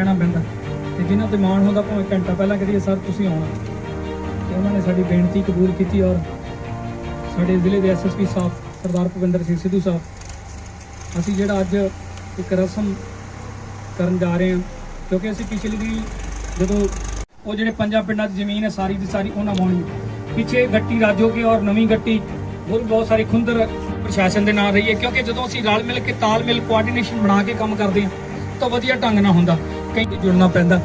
ਕਹਿਣਾ ਪੈਂਦਾ। ਤੇ ਜਿਨ੍ਹਾਂ ਤੇ ਮਾਣ ਹੁੰਦਾ, ਭਾਵੇਂ ਘੰਟਾ ਪਹਿਲਾਂ ਕਰੀਏ, ਸਰ, ਤੁਸੀਂ ਆਉਣਾ। ਤੇ ਉਹਨਾਂ ਨੇ ਸਾਡੀ ਬੇਨਤੀ ਕਬੂਲ ਕੀਤੀ ਔਰ ਸਾਡੇ ਜ਼ਿਲ੍ਹੇ ਦੇ ਐਸਐਸਪੀ ਸਾਹਿਬ, ਸਰਦਾਰ ਭੁਪਿੰਦਰ ਸਿੰਘ ਸਿੱਧੂ ਸਾਹਿਬ, ਅਸੀਂ ਜਿਹੜਾ ਅੱਜ ਇੱਕ ਰਸਮ ਕਰਨ ਜਾ ਰਹੇ ਹਾਂ, ਕਿਉਂਕਿ ਅਸੀਂ ਪਿਛਲੀ ਵੀ ਜਦੋਂ ਉਹ ਜਿਹੜੇ ਪੰਜਾਂ ਪਿੰਡਾਂ ਦੀ ਜ਼ਮੀਨ ਹੈ, ਸਾਰੀ ਦੀ ਸਾਰੀ ਉਹਨਾਂ ਵਾਉਣੀ ਪਿੱਛੇ ਗੱਟੀ ਰਾਜੋਗੇ ਔਰ ਨਵੀਂ ਗੱਟੀ, ਹੋਰ ਵੀ ਬਹੁਤ ਸਾਰੇ ਖੁੰਦਰ ਪ੍ਰਸ਼ਾਸਨ ਦੇ ਨਾਲ ਰਹੀ ਹੈ, ਕਿਉਂਕਿ ਜਦੋਂ ਅਸੀਂ ਰਲ ਮਿਲ ਕੇ ਤਾਲਮੇਲ ਕੋਆਰਡੀਨੇਸ਼ਨ ਬਣਾ ਕੇ ਕੰਮ ਕਰਦੇ ਹਾਂ, ਤਾਂ ਵਧੀਆ ਢੰਗ ਨਾਲ ਹੁੰਦਾ। ਕਈ ਜੁੜਨਾ ਪੈਂਦਾ,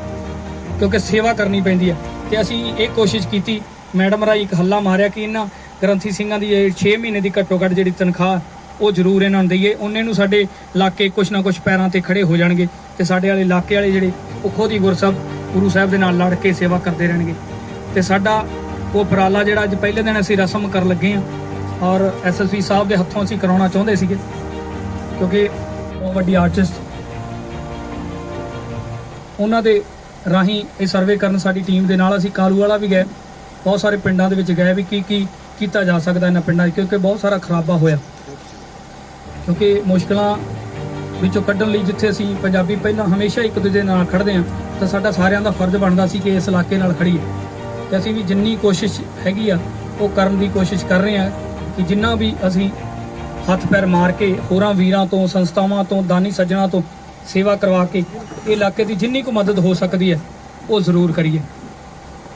ਕਿਉਂਕਿ ਸੇਵਾ ਕਰਨੀ ਪੈਂਦੀ ਹੈ। ਤੇ ਅਸੀਂ ਇਹ ਕੋਸ਼ਿਸ਼ ਕੀਤੀ, ਮੈਡਮ ਰਾਈ ਇੱਕ ਹੱਲਾ ਮਾਰਿਆ ਕਿ ਇਹਨਾਂ ਗ੍ਰੰਥੀ ਸਿੰਘਾਂ ਦੀ 6 ਮਹੀਨੇ ਦੀ ਘੱਟੋ ਘੱਟ ਜਿਹੜੀ ਤਨਖਾਹ, ਉਹ ਜ਼ਰੂਰ ਇਹਨਾਂ ਨੂੰ ਦਈਏ। ਉਹਨੇ ਨੂੰ ਸਾਡੇ ਇਲਾਕੇ ਕੁਛ ਨਾ ਕੁਛ ਪੈਰਾਂ ਤੇ ਖੜੇ ਹੋ ਜਾਣਗੇ ਤੇ ਸਾਡੇ ਵਾਲੇ ਇਲਾਕੇ ਵਾਲੇ ਜਿਹੜੇ ਉਹ ਖੁਦ ਹੀ ਗੁਰਸਬ ਗੁਰੂ ਸਾਹਿਬ ਦੇ ਨਾਲ ਲੜ ਕੇ ਸੇਵਾ ਕਰਦੇ ਰਹਿਣਗੇ। ਤੇ ਸਾਡਾ ਉਹ ਉਪਰਾਲਾ ਜਿਹੜਾ ਅੱਜ ਪਹਿਲੇ ਦਿਨ ਅਸੀਂ ਰਸਮ ਕਰਨ ਲੱਗੇ ਹਾਂ ਔਰ ਐਸਐਸਪੀ ਸਾਹਿਬ ਦੇ ਹੱਥੋਂ ਅਸੀਂ ਕਰਾਉਣਾ ਚਾਹੁੰਦੇ ਸੀਗੇ, ਕਿਉਂਕਿ ਉਹ ਵੱਡੀ ਆਰਟਿਸਟ ਉਹਨਾਂ ਦੇ ਰਾਹੀਂ ਇਹ ਸਰਵੇ ਕਰਨ ਸਾਡੀ ਟੀਮ ਦੇ ਨਾਲ ਅਸੀਂ ਕਾਲੂ ਵਾਲਾ ਵੀ ਗਏ। ਬਹੁਤ ਸਾਰੇ ਪਿੰਡਾਂ ਦੇ ਵਿੱਚ ਗਏ ਵੀ ਕੀ ਕੀ ਕੀਤਾ ਜਾ ਸਕਦਾ ਇਹਨਾਂ ਪਿੰਡਾਂ 'ਚ, ਕਿਉਂਕਿ ਬਹੁਤ ਸਾਰਾ ਖਰਾਬਾ ਹੋਇਆ। ਕਿਉਂਕਿ ਮੁਸ਼ਕਲਾਂ ਵਿੱਚੋਂ ਕੱਢਣ ਲਈ ਜਿੱਥੇ ਅਸੀਂ ਪੰਜਾਬੀ ਪਹਿਲਾਂ ਹਮੇਸ਼ਾ ਇੱਕ ਦੂਜੇ ਨਾਲ ਖੜਦੇ ਹਾਂ, ਤਾਂ ਸਾਡਾ ਸਾਰਿਆਂ ਦਾ ਫਰਜ਼ ਬਣਦਾ ਸੀ ਕਿ ਇਸ ਇਲਾਕੇ ਨਾਲ ਖੜੀਏ ਤੇ ਅਸੀਂ ਵੀ ਜਿੰਨੀ ਕੋਸ਼ਿਸ਼ ਹੈਗੀ ਆ, ਉਹ ਕਰਨ ਦੀ ਕੋਸ਼ਿਸ਼ ਕਰ ਰਹੇ ਹਾਂ ਕਿ ਜਿੰਨਾ ਵੀ ਅਸੀਂ ਹੱਥ ਪੈਰ ਮਾਰ ਕੇ ਹੋਰਾਂ ਵੀਰਾਂ ਤੋਂ, ਸੰਸਥਾਵਾਂ ਤੋਂ, ਦਾਨੀ ਸੱਜਣਾ ਤੋਂ ਸੇਵਾ ਕਰਵਾ ਕੇ ਇਹ ਇਲਾਕੇ ਦੀ ਜਿੰਨੀ ਕੁ ਮਦਦ ਹੋ ਸਕਦੀ ਹੈ, ਉਹ ਜ਼ਰੂਰ ਕਰੀਏ।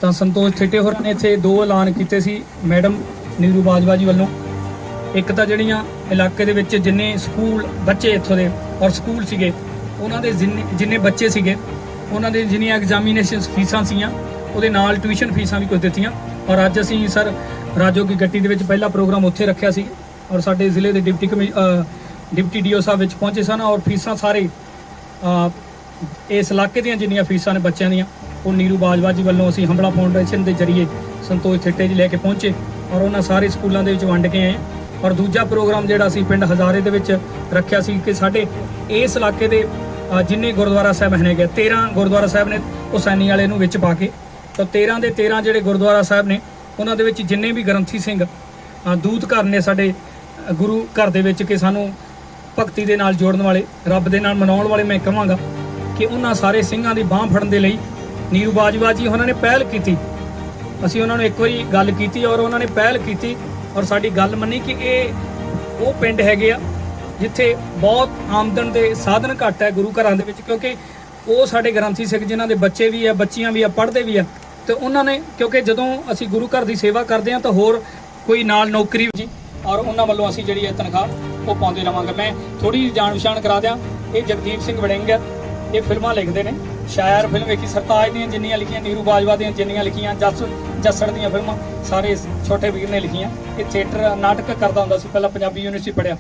ਤਾਂ ਸੰਤੋਸ਼ ਥੇਟੇ ਹੋਰਾਂ ਨੇ ਇੱਥੇ ਦੋ ਐਲਾਨ ਕੀਤੇ ਸੀ, ਮੈਡਮ ਨੀਰੂ ਬਾਜਵਾ ਜੀ ਵੱਲੋਂ। ਇੱਕ ਤਾਂ ਜਿਹੜੀਆਂ ਇਲਾਕੇ ਦੇ ਵਿੱਚ ਜਿੰਨੇ ਸਕੂਲ ਬੱਚੇ ਇੱਥੋਂ ਦੇ ਔਰ ਸਕੂਲ ਸੀਗੇ, ਉਹਨਾਂ ਦੇ ਜਿੰਨੇ ਜਿੰਨੇ ਬੱਚੇ ਸੀਗੇ, ਉਹਨਾਂ ਦੇ ਜਿੰਨੀਆਂ ਐਗਜ਼ਾਮੀਨੇਸ਼ਨ ਫੀਸਾਂ ਸੀਆਂ ਉਹਦੇ ਨਾਲ ਟਿਊਸ਼ਨ ਫੀਸਾਂ ਵੀ ਕੁਝ ਦਿੱਤੀਆਂ। ਔਰ ਅੱਜ ਅਸੀਂ ਸਰ ਰਾਜੋ ਕੀ ਗੱਟੀ ਦੇ ਵਿੱਚ ਪਹਿਲਾ ਪ੍ਰੋਗਰਾਮ ਉੱਥੇ ਰੱਖਿਆ ਸੀ। ਔਰ ਸਾਡੇ ਜ਼ਿਲ੍ਹੇ ਦੇ ਡਿਪਟੀ ਕਮਿ, ਅਹ ਡਿਪਟੀ ਡੀਓ ਸਾਹਿਬ ਵਿੱਚ ਪਹੁੰਚੇ ਸਨ ਔਰ ਫੀਸਾਂ ਸਾਰੇ ਇਸ ਇਲਾਕੇ ਦੀਆਂ ਜਿੰਨੀਆਂ ਫੀਸਾਂ ਨੇ ਬੱਚਿਆਂ ਦੀਆਂ ਉਹ ਨੀਰੂ ਬਾਜਵਾ ਜੀ ਵੱਲੋਂ ਅਸੀਂ ਹੰਬਲਾ ਫਾਊਂਡੇਸ਼ਨ ਦੇ ਜ਼ਰੀਏ ਸੰਤੋਸ਼ ਥਿੱਟੇ ਜੀ ਲੈ ਕੇ ਪਹੁੰਚੇ ਔਰ ਉਹਨਾਂ ਸਾਰੇ ਸਕੂਲਾਂ ਦੇ ਵਿੱਚ ਵੰਡ ਕੇ ਆਏ ਔਰ ਦੂਜਾ ਪ੍ਰੋਗਰਾਮ ਜਿਹੜਾ ਅਸੀਂ ਪਿੰਡ ਹਜ਼ਾਰੇ ਦੇ ਵਿੱਚ ਰੱਖਿਆ ਸੀ ਕਿ ਸਾਡੇ ਇਸ ਇਲਾਕੇ ਦੇ ਜਿੰਨੇ ਗੁਰਦੁਆਰਾ ਸਾਹਿਬ ਹੈਗੇ 13 ਗੁਰਦੁਆਰਾ ਸਾਹਿਬ ਨੇ ਹੁਸੈਨੀ ਵਾਲੇ ਨੂੰ ਵਿੱਚ ਪਾ ਕੇ। ਤਾਂ 13 ਦੇ 13 ਜਿਹੜੇ ਗੁਰਦੁਆਰਾ ਸਾਹਿਬ ਨੇ ਉਹਨਾਂ ਦੇ ਵਿੱਚ ਜਿੰਨੇ ਵੀ ਗ੍ਰੰਥੀ ਸਿੰਘ ਅ, ਦੂਤ ਘਰ ਨੇ ਸਾਡੇ ਗੁਰੂ ਘਰ ਦੇ ਵਿੱਚ ਕਿ ਸਾਨੂੰ ਭਗਤੀ ਦੇ ਨਾਲ ਜੋੜਨ ਵਾਲੇ, ਰੱਬ ਦੇ ਨਾਲ ਮਨਾਉਣ ਵਾਲੇ ਮੈਂ ਕਹਾਂਗਾ ਕਿ ਉਹਨਾਂ ਸਾਰੇ ਸਿੰਘਾਂ ਦੀ ਬਾਹ ਫੜਨ ਦੇ ਲਈ ਨੀਰੂ ਬਾਜਵਾ ਜੀ ਉਹਨਾਂ ਨੇ ਪਹਿਲ ਕੀਤੀ। ਅਸੀਂ ਉਹਨਾਂ ਨੂੰ ਇੱਕ ਵਾਰੀ ਗੱਲ ਕੀਤੀ ਔਰ ਉਹਨਾਂ ਨੇ ਪਹਿਲ ਕੀਤੀ ਔਰ ਸਾਡੀ ਗੱਲ ਮੰਨੀ ਕਿ ਇਹ ਉਹ ਪਿੰਡ ਹੈਗੇ ਆ ਜਿੱਥੇ ਬਹੁਤ ਆਮਦਨ ਦੇ ਸਾਧਨ ਘੱਟ ਹੈ ਗੁਰੂ ਘਰਾਂ ਦੇ ਵਿੱਚ ਕਿਉਂਕਿ ਉਹ ਸਾਡੇ ਗ੍ਰੰਥੀ ਸਿੱਖ ਜਿਨ੍ਹਾਂ ਦੇ ਬੱਚੇ ਵੀ ਆ, ਬੱਚੀਆਂ ਵੀ ਆ, ਪੜ੍ਹਦੇ ਵੀ ਆ। ਤੇ ਉਹਨਾਂ ਨੇ ਕਿਉਂਕਿ ਜਦੋਂ ਅਸੀਂ ਗੁਰੂ ਘਰ ਦੀ ਸੇਵਾ ਕਰਦੇ ਆ ਤਾਂ ਹੋਰ ਕੋਈ ਨਾਲ ਨੌਕਰੀ ਜੀ ਔਰ ਉਹਨਾਂ ਵੱਲੋਂ ਅਸੀਂ ਜਿਹੜੀ ਹੈ ਤਨਖਾਹ ਉਹ ਪਾਉਂਦੇ ਰਵਾਂਗਾ। ਮੈਂ ਥੋੜੀ ਜਾਣ ਪਛਾਣ ਕਰਾ ਦਿਆਂ। ਇਹ ਜਗਦੀਪ ਸਿੰਘ ਵੜਿੰਗ ਹੈ। ਇਹ ਫਿਲਮਾਂ ਲਿਖਦੇ ਨੇ। ਸ਼ਾਇਰ ਫਿਲਮ ਵੇਖੀ ਸਰਤਾਜ ਦੀਆਂ ਜਿੰਨੀਆਂ ਲਿਖੀਆਂ ਨੀਰੂ ਬਾਜਵਾ ਦੀਆਂ ਜਿੰਨੀਆਂ ਲਿਖੀਆਂ ਜੱਸ ਜੱਸੜ ਦੀਆਂ ਫਿਲਮਾਂ ਸਾਰੇ ਛੋਟੇ ਵੀਰ ਨੇ ਲਿਖੀਆਂ। ਇਹ ਥੀਏਟਰ ਨਾਟਕ ਕਰਦਾ ਹੁੰਦਾ ਸੀ ਪਹਿਲਾਂ ਪੰਜਾਬੀ ਯੂਨੀਵਰਸਿਟੀ ਪੜਿਆ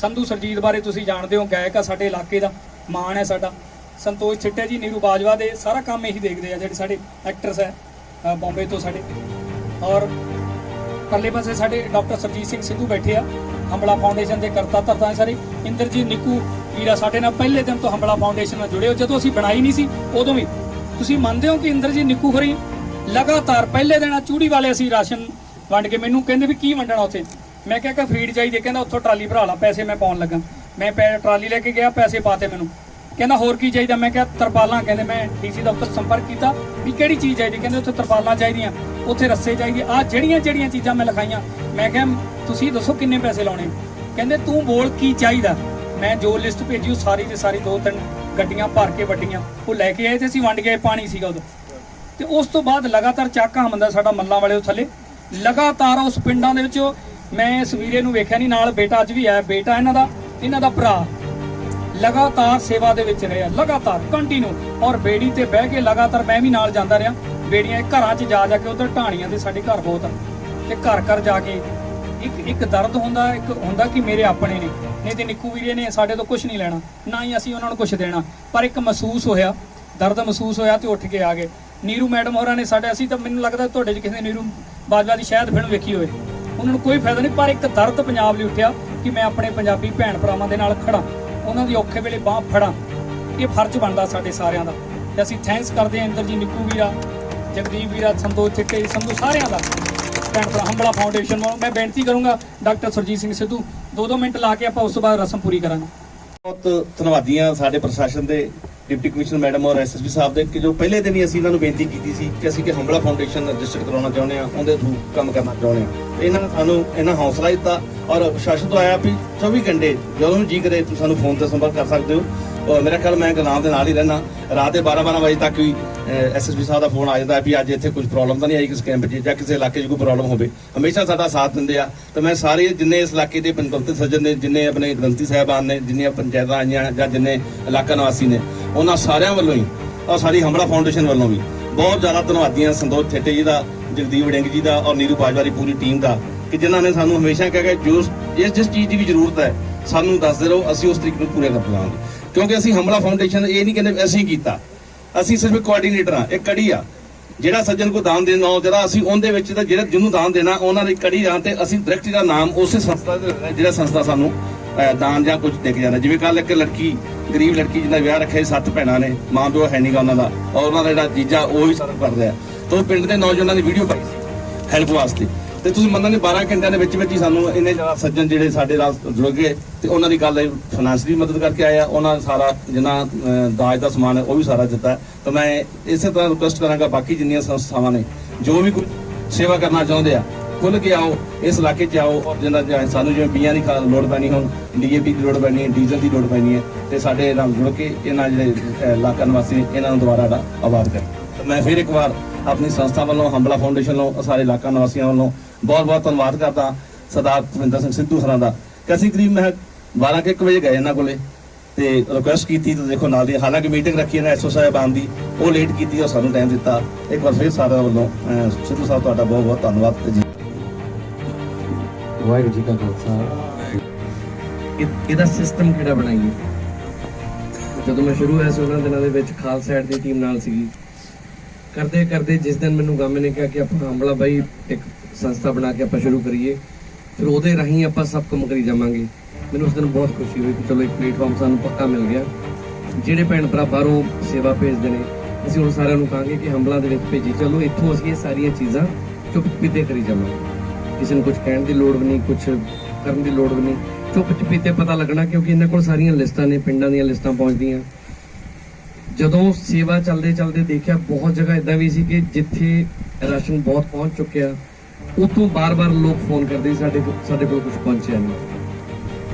ਸੰਧੂ ਸਰਜੀਤ ਬਾਰੇ ਤੁਸੀਂ ਜਾਣਦੇ ਹੋ ਗਾਇਕ ਆ ਸਾਡੇ ਇਲਾਕੇ ਦਾ ਮਾਣ ਹੈ ਸਾਡਾ। ਸੰਤੋਸ਼ ਛਿੱਟੇ ਜੀ ਨੀਰੂ ਬਾਜਵਾ ਦੇ ਸਾਰਾ ਕੰਮ ਇਹੀ ਦੇਖਦੇ ਆ ਜਿਹੜੇ ਸਾਡੇ ਐਕਟਰਸ ਹੈ ਅ, ਬੰਬੇ ਤੋਂ ਸਾਡੇ। ਔਰ ਪਰਲੇ ਪਾਸੇ ਸਾਡੇ ਡਾਕਟਰ ਸਰਜੀਤ ਸਿੰਘ ਸਿੱਧੂ ਬੈਠੇ ਆ। ਹੰਬਲਾ ਫਾਊਂਡੇਸ਼ਨ ਦੇ ਕਰਤਾ ਧਰਤਾ ਸਾਰੇ। ਇੰਦਰਜੀਤ, ਨਿੱਕੂ, ਵੀਰਾ ਸਾਡੇ ਨਾਲ ਪਹਿਲੇ ਦਿਨ ਤੋਂ ਹੰਬਲਾ ਫਾਊਂਡੇਸ਼ਨ ਨਾਲ ਜੁੜੇ ਹੋ। ਜਦੋਂ ਅਸੀਂ ਬਣਾਈ ਨਹੀਂ ਸੀ, ਉਦੋਂ ਵੀ। ਤੁਸੀਂ ਮੰਨਦੇ ਹੋ ਕਿ ਇੰਦਰਜੀਤ, ਨਿੱਕੂ ਖਰੀ ਲਗਾਤਾਰ ਪਹਿਲੇ ਦਿਨ ਆ ਚੂੜੀ ਵਾਲੇ ਅਸੀਂ ਰਾਸ਼ਨ ਵੰਡ ਕੇ ਮੈਨੂੰ ਕਹਿੰਦੇ ਵੀ ਕੀ ਵੰਡਣਾ ਉੱਥੇ? ਮੈਂ ਕਿਹਾ ਕਿ ਫੀਡ ਚਾਹੀਦੀ ਕਹਿੰਦਾ ਉੱਥੋਂ ਟਰਾਲੀ ਭਰਾ ਲਾ, ਪੈਸੇ ਮੈਂ ਪਾਉਣ ਲੱਗਾ। ਮੈਂ ਪੈ, ਟਰਾਲੀ ਲੈ ਕੇ ਗਿਆ, ਪੈਸੇ ਪਾਤੇ ਮੈਨੂੰ। ਕਹਿੰਦਾ ਹੋਰ ਕੀ ਚਾਹੀਦਾ? ਮੈਂ ਕਿਹਾ ਤਰਪਾਲਾਂ। ਕਹਿੰਦੇ ਮੈਂ ਡੀਸੀ ਦਫ਼ਤਰ ਸੰਪਰਕ ਕੀਤਾ ਵੀ ਕਿਹੜੀ ਚੀਜ਼ ਚਾਹੀਦੀ? ਕਹਿੰਦੇ ਉੱਥੇ ਤਰਪਾਲਾਂ ਚਾਹੀਦੀਆਂ, ਉੱਥੇ ਰੱਸੇ ਚਾਹੀਦੇ। ਆ ਜਿਹੜੀਆਂ ਜਿਹੜੀਆਂ ਚੀਜ਼ਾਂ ਮੈਂ ਲਿਖਾਈਆਂ, ਮੈਂ ਕਿਹਾ ਤੁਸੀਂ ਦੱਸੋ ਕਿੰਨੇ ਪੈਸੇ ਲਾਉਣੇ? ਕਹਿੰਦੇ ਤੂੰ ਬੋਲ ਕੀ ਚਾਹੀਦਾ? ਮੈਂ ਜੋ ਲਿਸਟ ਭੇਜੀ ਉਹ ਸਾਰੀ ਦੇ ਸਾਰੀ ਦੋ ਤਿੰਨ ਗੱਡੀਆਂ ਭਰ ਕੇ ਵੱਡੀਆਂ। ਉਹ ਲੈ ਕੇ ਆਏ ਤੇ ਅਸੀਂ ਵੰਡ ਕੇ ਪਾਣੀ ਸੀਗਾ ਉਦੋਂ। ਤੇ ਉਸ ਤੋਂ ਬਾਅਦ ਲਗਾਤਾਰ ਚਾਕਾ ਹਮੰਦਾ ਸਾਡਾ ਮੱਲਾਂ ਵਾਲੇ ਉਹ ਥੱਲੇ। ਲਗਾਤਾਰ ਉਸ ਪਿੰਡਾਂ ਦੇ ਵਿੱਚ ਮੈਂ ਇਸ ਨੂੰ ਵੇਖਿਆ ਨਹੀਂ, ਨਾਲ ਬੇਟਾ ਅੱਜ ਵੀ ਆਇਆ ਬੇਟਾ ਇਹਨਾਂ ਦਾ ਇਹਨਾਂ ਦਾ ਭਰਾ। ਲਗਾਤਾਰ ਸੇਵਾ ਦੇ ਵਿੱਚ ਰਿਹਾ, ਲਗਾਤਾਰ ਕੰਟੀਨਿਊ ਔਰ ਬੇੜੀ ਤੇ ਬਹਿ ਕੇ ਲਗਾਤਾਰ ਮੈਂ ਵੀ ਨਾਲ ਜਾਂਦਾ ਰਿਹਾ। ਬੇੜੀਆਂ ਘਰਾਂ 'ਚ ਜਾ ਜਾ ਕੇ ਉਧਰ ਢਾਣੀਆਂ ਦੇ ਸਾਡੇ ਘਰ ਬਹੁਤ ਆ। ਤੇ ਘਰ ਘਰ ਜਾ ਕੇ ਇੱਕ ਇੱਕ ਦਰਦ ਹੁੰਦਾ, ਇੱਕ ਹੁੰਦਾ ਕਿ ਮੇਰੇ ਆਪਣੇ ਨੇ। ਨਹੀਂ ਤੇ ਨਿੱਕੂ ਵੀਰੇ ਨੇ ਸਾਡੇ ਤੋਂ ਕੁਝ ਨਹੀਂ ਲੈਣਾ, ਨਾ ਹੀ ਅਸੀਂ ਉਹਨਾਂ ਨੂੰ ਕੁਝ ਦੇਣਾ। ਪਰ ਇੱਕ ਮਹਿਸੂਸ ਹੋਇਆ, ਦਰਦ ਮਹਿਸੂਸ ਹੋਇਆ ਤੇ ਉੱਠ ਕੇ ਆ ਗਏ। ਨੀਰੂ ਮੈਡਮ ਹੋਰਾਂ ਨੇ ਸਾਡੇ, ਅਸੀਂ ਤਾਂ ਮੈਨੂੰ ਲੱਗਦਾ ਤੁਹਾਡੇ 'ਚ ਕਿਸੇ ਨੀਰੂ ਬਾਜਵਾ ਦੀ ਸ਼ਾਇਦ ਫਿਲਮ ਵੇਖੀ ਹੋਵੇ। ਉਹਨਾਂ ਨੂੰ ਕੋਈ ਫਾਇਦਾ ਨਹੀਂ, ਪਰ ਇੱਕ ਦਰਦ ਪੰਜਾਬ ਲਈ ਉੱਠਿਆ ਕਿ ਮੈਂ ਆਪਣੇ ਪੰਜਾਬੀ ਭੈਣ ਭਰਾਵਾਂ ਦੇ ਨਾਲ ਖੜਾ ਉਹਨਾਂ ਦੀ ਔਖੇ ਵੇਲੇ ਬਾਹ ਫੜਾਂ। ਇਹ ਫਰਜ਼ ਬਣਦਾ ਸਾਡੇ ਸਾਰਿਆਂ ਦਾ। ਤੇ ਅਸੀਂ ਥੈਂਕਸ ਕਰਦੇ ਹਾਂ ਇੰਦਰ ਜੀ ਨਿੱਕੂ ਵੀਰਾ, ਜਗਦੀਪ ਵੀਰਾ, ਸੰਤੋਖ ਚਿੱਟੇ ਸੰਧੂ ਸਾਰਿਆਂ ਦਾ। ਭੈਣ ਭਰਾ ਹੰਬਲਾ ਫਾਊਂਡੇਸ਼ਨ ਵੱਲੋਂ ਮੈਂ ਬੇਨਤੀ ਕਰੂੰਗਾ ਡਾਕਟਰ ਸੁਰਜੀਤ ਸਿੰਘ ਸਿੱਧੂ ਦੋ ਦੋ ਮਿੰਟ ਲਾ ਕੇ ਆਪਾਂ ਉਸ ਤੋਂ ਬਾਅਦ ਰਸਮ ਪੂਰੀ ਕਰਾਂਗੇ। ਬਹੁਤ ਧੰਨਵਾਦੀ ਹਾਂ ਸਾਡੇ ਪ੍ਰਸ਼ਾਸਨ ਦੇ, ਡਿਪਟੀ ਕਮਿਸ਼ਨਰ ਮੈਡਮ ਔਰ ਐਸਐਸਪੀ ਸਾਹਿਬ ਦੇ, ਕਿ ਜੋ ਪਹਿਲੇ ਦਿਨ ਹੀ ਅਸੀਂ ਇਹਨਾਂ ਨੂੰ ਬੇਨਤੀ ਕੀਤੀ ਸੀ ਕਿ ਅਸੀਂ ਕਿ ਹੰਬਲਾ ਫਾਊਂਡੇਸ਼ਨ ਰਜਿਸਟਰ ਕਰਾਉਣਾ ਚਾਹੁੰਦੇ ਆ ਉਹਦੇ ਥਰੂ ਕੰਮ ਕਰਨਾ ਚਾਹੁੰਦੇ ਆ ਇਹਨਾਂ ਨੇ ਸਾਨੂੰ ਇਹਨਾਂ ਹੌਸਲਾ ਦਿੱਤਾ ਔਰ ਪ੍ਰਸ਼ਾਸਨ ਤੋਂ ਆਇਆ ਵੀ 24 ਘੰਟੇ ਜਦੋਂ ਜੀ ਕਰੇ, ਤੁਸੀਂ ਸਾਨੂੰ ਫੋਨ ਤੇ ਸੰਪਰਕ ਕਰ ਸਕਦੇ ਹੋ। ਔਰ ਮੇਰਾ ਖਿਆਲ ਮੈਂ ਗੁਰਨਾਮ ਦੇ ਨਾਲ ਹੀ ਰਹਿਣਾ ਰਾਤ ਦੇ 12 12 ਵਜੇ ਤੱਕ ਵੀ ਐਸਐਸਪੀ ਸਾਹਿਬ ਦਾ ਫੋਨ ਆ ਜਾਂਦਾ ਵੀ ਅੱਜ ਇੱਥੇ ਕੁਝ ਪ੍ਰੋਬਲਮ ਤਾਂ ਨਹੀਂ ਆਈ ਕਿਸ ਕੈਂਪ 'ਚ ਜਾਂ ਕਿਸੇ ਇਲਾਕੇ 'ਚ ਕੋਈ ਪ੍ਰੋਬਲਮ ਹੋਵੇ। ਹਮੇਸ਼ਾ ਸਾਡਾ ਸਾਥ ਦਿੰਦੇ ਆ। ਤੇ ਮੈਂ ਸਾਰੇ ਜਿੰਨੇ ਇਸ ਇਲਾਕੇ ਦੇ ਪੰਚਾਇਤ ਸੱਜਣ ਨੇ, ਜਿੰਨੇ ਆਪਣੇ ਗ੍ਰੰਥੀ ਸਾਹਿਬਾਨ ਨੇ, ਜਿੰਨੀਆਂ ਪੰਚਾਇਤਾਂ ਆਈਆਂ ਜਾਂ ਜਿੰਨੇ ਇਲਾਕਾ ਨਿਵਾਸੀ ਨੇ, ਉਹਨਾਂ ਸਾਰਿਆਂ ਵੱਲੋਂ ਹੀ, ਔਰ ਸਾਡੀ ਹੰਬੜਾ ਫਾਊਂਡੇਸ਼ਨ ਵੱਲੋਂ ਵੀ ਬਹੁਤ ਜ਼ਿਆਦਾ ਧੰਨਵਾਦੀਆਂ ਸੰਤੋਖ ਥੇਟੇ ਜੀ ਦਾ, ਜਗਦੀਪ ਵੜਿੰਗ ਜੀ ਦਾ ਔਰ ਨੀਰੂ ਬਾਜਵਾ ਦੀ ਪੂਰੀ ਟੀਮ ਦਾ ਕਿ ਜਿਨ੍ਹਾਂ ਨੇ ਸਾਨੂੰ ਹਮੇਸ਼ਾ ਕਿਹਾ ਕਿ ਜੋ ਜਿਸ ਜਿਸ ਚੀਜ਼ ਦੀ ਵੀ ਜ਼ਰੂਰਤ ਹੈ, ਸਾਨੂੰ ਦੱਸਦੇ ਰਹੋ, ਅਸੀਂ ਉਸ ਤਰੀਕੇ ਨੂੰ ਪੂਰੇ ਕਰ ਪਾਵਾਂਗੇ ਕਿਉਂਕਿ ਅਸੀਂ ਹਮਲਾ ਫਾਊਂਡੇਸ਼ਨ ਇਹ ਨਹੀਂ ਕਹਿੰਦੇ ਅਸੀਂ ਕੀਤਾ। ਅਸੀਂ ਸਿਰਫ ਕੋਆਰਡੀਨੇਟਰ ਆ ਇੱਕ ਕੜੀ ਆ। ਜਿਹੜਾ ਸੱਜਣ ਕੋ ਦਾਨ ਦੇਣਾ ਜਿਹੜਾ ਅਸੀਂ ਉਹਦੇ ਵਿੱਚ ਤਾਂ ਜਿਹੜਾ ਜਿਹਨੂੰ ਦਾਨ ਦੇਣਾ, ਉਹਨਾਂ ਦੀ ਕੜੀ ਆ ਤੇ ਅਸੀਂ ਡਾਇਰੈਕਟ ਦਾ ਨਾਮ ਉਸੇ ਸੰਸਥਾ ਦੇ ਦੇਣਾ ਜਿਹੜਾ ਸੰਸਥਾ ਸਾਨੂੰ ਦਾਨ ਜਾਂ ਕੁਝ ਦੇ ਕੇ ਜਾਂਦਾ ਜਿਵੇਂ ਕੱਲ ਇੱਕ ਲੜਕੀ, ਗਰੀਬ ਲੜਕੀ ਜਿਹਦਾ ਵਿਆਹ ਰੱਖਿਆ ਸੱਤ ਭੈਣਾਂ ਨੇ ਮਾਂ ਪਿਓ ਹੈ ਨਹੀਂਗਾ ਉਹਨਾਂ ਦਾ, ਔਰ ਉਹਨਾਂ ਦਾ ਜਿਹੜਾ ਜੀਜਾ ਉਹ ਵੀ ਸਰਵ ਕਰ ਰਿਹਾ ਤੇ ਉਹ ਪਿੰਡ ਦੇ ਨੌਜਵਾਨਾਂ ਦੀ ਵੀਡੀਓ ਪਾਈ ਸੀ ਹੈਲਪ ਵਾਸਤੇ। ਤੇ ਤੁਸੀਂ ਮੰਨੋਗੇ 12 ਘੰਟਿਆਂ ਦੇ ਵਿੱਚ ਵਿੱਚ ਹੀ ਸਾਨੂੰ ਇੰਨੇ ਜ਼ਿਆਦਾ ਸੱਜਣ ਜਿਹੜੇ ਸਾਡੇ ਨਾਲ ਜੁੜ ਗਏ ਤੇ ਉਹਨਾਂ ਦੀ ਗੱਲ ਫਾਈਨਾਂਸ ਦੀ ਮਦਦ ਕਰਕੇ ਆਇਆ ਉਹਨਾਂ ਸਾਰਾ ਜਿੰਨਾ ਦਾਜ ਦਾ ਸਮਾਨ ਹੈ, ਉਹ ਵੀ ਸਾਰਾ ਦਿੱਤਾ ਤਾਂ ਮੈਂ ਇਸੇ ਤਰ੍ਹਾਂ ਰਿਕੁਐਸਟ ਕਰਾਂਗਾ ਬਾਕੀ ਜਿੰਨੀਆਂ ਸੰਸਥਾਵਾਂ ਨੇ, ਜੋ ਵੀ ਕੋਈ ਸੇਵਾ ਕਰਨਾ ਚਾਹੁੰਦੇ ਆ ਖੁੱਲ ਕੇ ਆਓ, ਇਸ ਇਲਾਕੇ 'ਚ ਆਓ ਔਰ ਜਿੰਨਾ ਸਾਨੂੰ ਜਿਵੇਂ ਬੀਆਂ ਦੀ ਲੋੜ ਪੈਣੀ, ਹੁਣ ਡੀਏਪੀ ਦੀ ਲੋੜ ਪੈਣੀ ਹੈ, ਡੀਜ਼ਲ ਦੀ ਲੋੜ ਪੈਣੀ ਹੈ, ਤੇ ਸਾਡੇ ਨਾਲ ਜੁੜ ਕੇ ਇਹਨਾਂ ਜਿਹੜੇ ਇਲਾਕਾ ਨਿਵਾਸੀ ਨੇ, ਇਹਨਾਂ ਨੂੰ ਦੁਬਾਰਾ ਦਾ ਆਬਾਦ ਕਰ। ਤਾਂ ਮੈਂ ਫਿਰ ਇੱਕ ਵਾਰ ਆਪਣੀ ਸੰਸਥਾ ਵੱਲੋਂ, ਹੰਬਲਾ ਫਾਊਂਡੇਸ਼ਨ ਵੱਲੋਂ, ਸਾਰੇ ਇਲਾਕਾ ਨਿਵਾਸੀਆਂ ਵੱਲੋਂ ਬਹੁਤ ਬਹੁਤ ਧੰਨਵਾਦ ਕਰਦਾ ਸਰਦਾਰ ਭਵਿੰਦਰ ਸਿੰਘ ਸਿੱਧੂ ਸਰਾਂ ਦਾ ਕਿ ਅਸੀਂ ਕਰੀਬ ਮੈਂ 12 ਕੁ ਇੱਕ ਵਜੇ ਗਏ ਇਹਨਾਂ ਕੋਲੇ ਤੇ ਰਿਕੁਐਸਟ ਕੀਤੀ ਤਾਂ ਦੇਖੋ ਨਾਲ ਦੀ ਹਾਲਾਂਕਿ ਮੀਟਿੰਗ ਰੱਖੀ ਇਹਨਾਂ ਐਸਓ ਸਾਹਿਬਾਨ ਦੀ ਉਹ ਲੇਟ ਕੀਤੀ ਔਰ ਸਾਨੂੰ ਟਾਈਮ ਦਿੱਤਾ। ਇੱਕ ਵਾਰ ਫਿਰ ਸਾਰਿਆਂ ਵੱਲੋਂ ਸਿੱਧੂ ਸਾਹਿਬ ਤੁਹਾਡਾ ਬਹੁਤ ਬਹੁਤ ਧੰਨਵਾਦ ਜੀ। ਵਾਹਿਗੁਰੂ ਜੀ ਕਾ ਖਾਲਸਾ। ਇਹ- ਇਹਦਾ ਸਿਸਟਮ ਕਿਹੜਾ ਬਣਾਈਏ? ਜਦੋਂ ਮੈਂ ਸ਼ੁਰੂ ਹੋਇਆ ਸੀ ਉਹਨਾਂ ਦਿਨਾਂ ਦੇ ਵਿੱਚ ਖਾਲਸਾ ਐਡ ਦੀ ਟੀਮ ਨਾਲ ਸੀਗੀ। ਕਰਦੇ ਕਰਦੇ ਜਿਸ ਦਿਨ ਮੈਨੂੰ ਗਾਮੇ ਨੇ ਕਿਹਾ ਕਿ ਆਪਾਂ ਹੰਬਲਾ ਬਾਈ ਇੱਕ ਸੰਸਥਾ ਬਣਾ ਕੇ ਆਪਾਂ ਸ਼ੁਰੂ ਕਰੀਏ। ਫਿਰ ਉਹਦੇ ਰਾਹੀਂ ਆਪਾਂ ਸਭ ਕੰਮ ਕਰੀ ਜਾਵਾਂਗੇ। ਮੈਨੂੰ ਉਸ ਦਿਨ ਬਹੁਤ ਖੁਸ਼ੀ ਹੋਈ ਕਿ ਚਲੋ ਇੱਕ ਪਲੇਟਫਾਰਮ ਸਾਨੂੰ ਪੱਕਾ ਮਿਲ ਗਿਆ। ਜਿਹੜੇ ਭੈਣ ਭਰਾ ਬਾਹਰੋਂ ਸੇਵਾ ਭੇਜਦੇ ਨੇ, ਅਸੀਂ ਹੁਣ ਸਾਰਿਆਂ ਨੂੰ ਕਹਾਂਗੇ ਕਿ ਹੰਬਲਾ ਦੇ ਵਿੱਚ ਭੇਜੀ, ਚਲੋ ਇੱਥੋਂ ਅਸੀਂ ਇਹ ਸਾਰੀਆਂ ਚੀਜ਼ਾਂ ਚੁੱਪ ਚੁਪੀਤੇ ਕਰੀ ਜਾਵਾਂਗੇ। ਕਿਸੇ ਨੂੰ ਕੁਝ ਕਹਿਣ ਦੀ ਲੋੜ ਵੀ ਨਹੀਂ ਕੁਝ ਕਰਨ ਦੀ ਲੋੜ ਵੀ ਨਹੀਂ। ਚੁੱਪ ਚੁਪੀਤੇ ਪਤਾ ਲੱਗਣਾ ਕਿਉਂਕਿ ਇਹਨਾਂ ਕੋਲ ਸਾਰੀਆਂ ਲਿਸਟਾਂ ਨੇ, ਪਿੰਡਾਂ ਦੀਆਂ ਲਿਸਟਾਂ ਪਹੁੰਚਦੀਆਂ। ਜਦੋਂ ਸੇਵਾ ਚੱਲਦੇ ਚੱਲਦੇ ਦੇਖਿਆ ਬਹੁਤ ਜਗ੍ਹਾ ਇਦਾਂ ਵੀ ਸੀ ਕਿ ਜਿੱਥੇ ਰਾਸ਼ਨ ਬਹੁਤ ਪਹੁੰਚ ਚੁੱਕਿਆ। ਉਤੋਂ ਬਾਰ-ਬਾਰ ਲੋਕ ਫੋਨ ਕਰਦੇ ਸੀ, ਸਾਡੇ ਕੋਲ ਸਾਡੇ ਕੋਲ ਕੁਝ ਪਹੁੰਚਿਆ ਨਹੀਂ।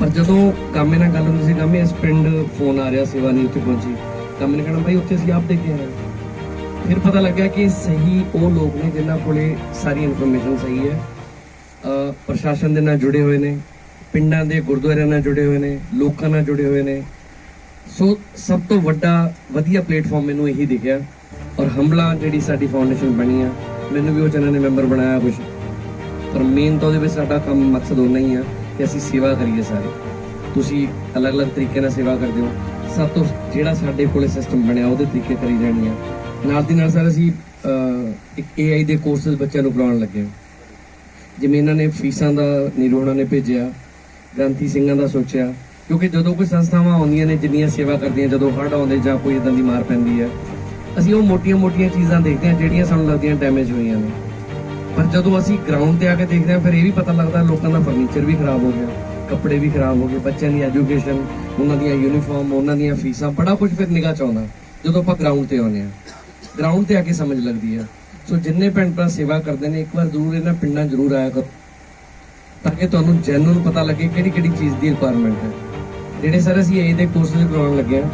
ਪਰ ਜਦੋਂ ਗਾਮੇ ਨਾਲ ਗੱਲ ਹੁੰਦੀ ਸੀ, ਗਾਮੇ ਇਸ ਪਿੰਡ ਫੋਨ ਆ ਰਿਹਾ, ਸੇਵਾ ਨਹੀਂ ਉੱਥੇ ਪਹੁੰਚੀ। ਗਾਮੇ ਨੇ ਕਹਿਣਾ ਭਾਈ ਉੱਥੇ ਅਸੀਂ ਆਪ ਦੇ ਕੇ ਆਏ ਫਿਰ ਪਤਾ ਲੱਗਿਆ ਕਿ ਸਹੀ ਉਹ ਲੋਕ ਨੇ ਜਿਨ੍ਹਾਂ ਕੋਲੇ ਸਾਰੀ ਇਨਫੋਰਮੇਸ਼ਨ ਸਹੀ ਹੈ। ਪ੍ਰਸ਼ਾਸਨ ਦੇ ਨਾਲ ਜੁੜੇ ਹੋਏ ਨੇ, ਪਿੰਡਾਂ ਦੇ ਗੁਰਦੁਆਰਿਆਂ ਨਾਲ ਜੁੜੇ ਹੋਏ ਨੇ, ਲੋਕਾਂ ਨਾਲ ਜੁੜੇ ਹੋਏ ਨੇ। ਸੋ ਸਭ ਤੋਂ ਵੱਡਾ, ਵਧੀਆ ਪਲੇਟਫਾਰਮ ਮੈਨੂੰ ਇਹੀ ਦਿਖਿਆ। ਔਰ ਹਮਲਾ ਜਿਹੜੀ ਸਾਡੀ ਫਾਊਂਡੇਸ਼ਨ ਬਣੀ ਆ, ਮੈਨੂੰ ਵੀ ਉਹ ਚੈਨਲ ਨੇ ਮੈਂਬਰ ਬਣਾਇਆ ਕੁਝ ਪਰ ਮੇਨ ਤਾਂ ਉਹਦੇ ਵਿੱਚ ਸਾਡਾ ਕੰਮ ਮਕਸਦ ਉਹਨਾਂ ਹੀ ਆ ਕਿ ਅਸੀਂ ਸੇਵਾ ਕਰੀਏ ਸਾਰੇ। ਤੁਸੀਂ ਅਲੱਗ-ਅਲੱਗ ਤਰੀਕੇ ਨਾਲ ਸੇਵਾ ਕਰਦੇ ਹੋ। ਸਭ ਤੋਂ ਜਿਹੜਾ ਸਾਡੇ ਕੋਲੇ ਸਿਸਟਮ ਬਣਿਆ ਉਹਦੇ ਤਰੀਕੇ ਕਰੀ ਜਾਣੀ ਆ। ਨਾਲ ਦੀ ਨਾਲ ਸਰ ਅਸੀਂ ਅਹ, ਇੱਕ AI ਦੇ ਕੋਰਸਸ ਬੱਚਿਆਂ ਨੂੰ ਕਰਾਉਣ ਲੱਗੇ ਹਾਂ। ਜਿਵੇਂ ਇਹਨਾਂ ਨੇ ਫੀਸਾਂ ਦਾ ਨੀਰੂ ਉਹਨਾਂ ਨੇ ਭੇਜਿਆ ਗ੍ਰੰਥੀ ਸਿੰਘਾਂ ਦਾ ਸੋਚਿਆ। ਕਿਉਂਕਿ ਜਦੋਂ ਕੋਈ ਸੰਸਥਾਵਾਂ ਆਉਂਦੀਆਂ ਨੇ ਜਿੰਨੀਆਂ ਸੇਵਾ ਕਰਦੀਆਂ ਜਦੋਂ ਹੜ੍ਹ ਆਉਂਦੇ ਜਾਂ ਕੋਈ ਇਦਾਂ ਦੀ ਮਾਰ ਪੈਂਦੀ ਹੈ ਅਸੀਂ ਉਹ ਮੋਟੀਆਂ-ਮੋਟੀਆਂ ਚੀਜ਼ਾਂ ਦੇਖਦੇ ਹਾਂ ਜਿਹੜੀਆਂ ਸਾਨੂੰ ਲੱਗਦੀਆਂ ਡੈਮੇਜ ਹੋਈਆਂ ਨੇ। ਪਰ ਜਦੋਂ ਅਸੀਂ ਗਰਾਊਂਡ ਤੇ ਆ ਕੇ ਦੇਖਦੇ ਹਾਂ, ਫਿਰ ਇਹ ਵੀ ਪਤਾ ਲੱਗਦਾ ਲੋਕਾਂ ਦਾ ਫਰਨੀਚਰ ਵੀ ਖਰਾਬ ਹੋ ਗਿਆ, ਕੱਪੜੇ ਵੀ ਖਰਾਬ ਹੋ ਗਏ, ਬੱਚਿਆਂ ਦੀ ਐਜੂਕੇਸ਼ਨ ਉਹਨਾਂ ਦੀਆਂ ਯੂਨੀਫਾਰਮ ਉਹਨਾਂ ਦੀਆਂ ਫੀਸਾਂ, ਬੜਾ ਕੁਝ ਫਿਰ ਨਿਗਾਹ ਚ ਆਉਂਦਾ, ਜਦੋਂ ਆਪਾਂ ਗਰਾਊਂਡ ਤੇ ਆਉਂਦੇ ਹਾਂ। ਗਰਾਊਂਡ ਤੇ ਆ ਕੇ ਸਮਝ ਲੱਗਦੀ ਆ ਸੋ ਜਿੰਨੇ ਭੈਣ ਭਰਾ ਸੇਵਾ ਕਰਦੇ ਨੇ, ਇੱਕ ਵਾਰ ਜ਼ਰੂਰ ਇਹਨਾਂ ਪਿੰਡਾਂ ਜ਼ਰੂਰ ਆਇਆ ਕਰੋ, ਤਾਂ ਕਿ ਤੁਹਾਨੂੰ ਜੈਨੂਨ ਪਤਾ ਲੱਗੇ ਕਿਹੜੀ ਕਿਹੜੀ ਚੀਜ਼ ਦੀ ਰਿਕੁਆਇਰਮੈਂਟ ਹੈ। ਜਿਹੜੇ ਸਰ ਅਸੀਂ ਇਹ ਦੇ ਕੋਰਸਸ ਕਰਾਉਣ ਲੱਗੇ ਆ